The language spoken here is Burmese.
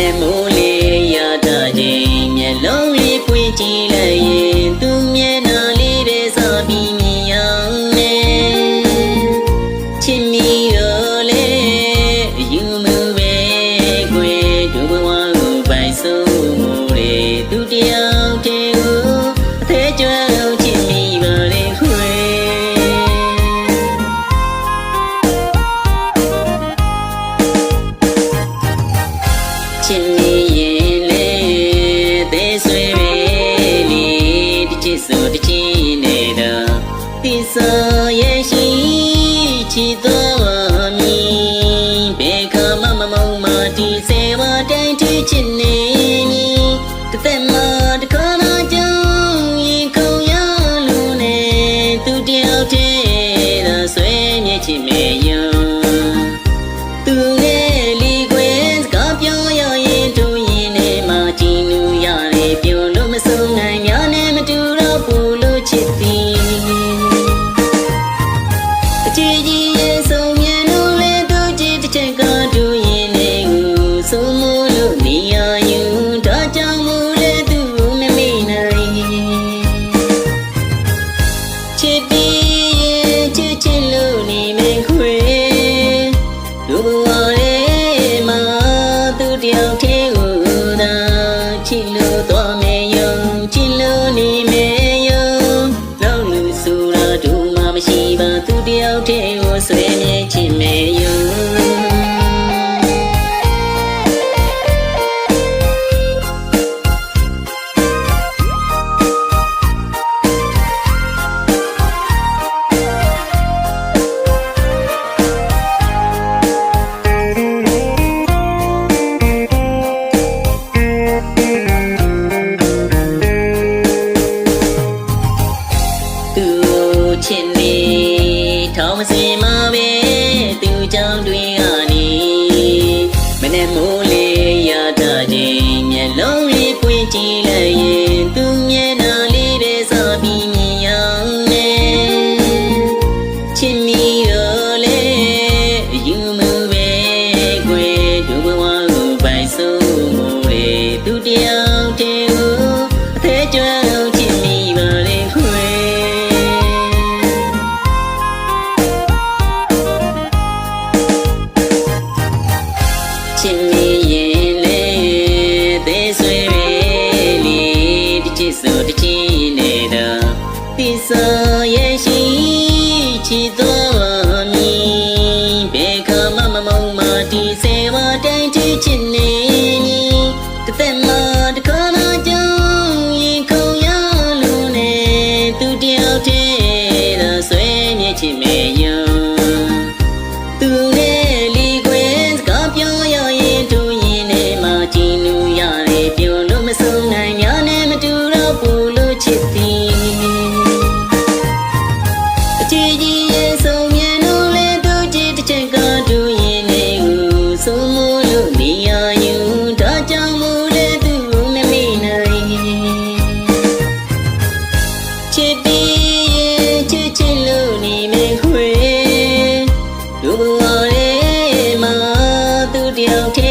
and it. ဆိုတချီနေတော့သစ္စာရဲ့ရှိချီတော့ Now we see my 闭塞眼心，一起走。you.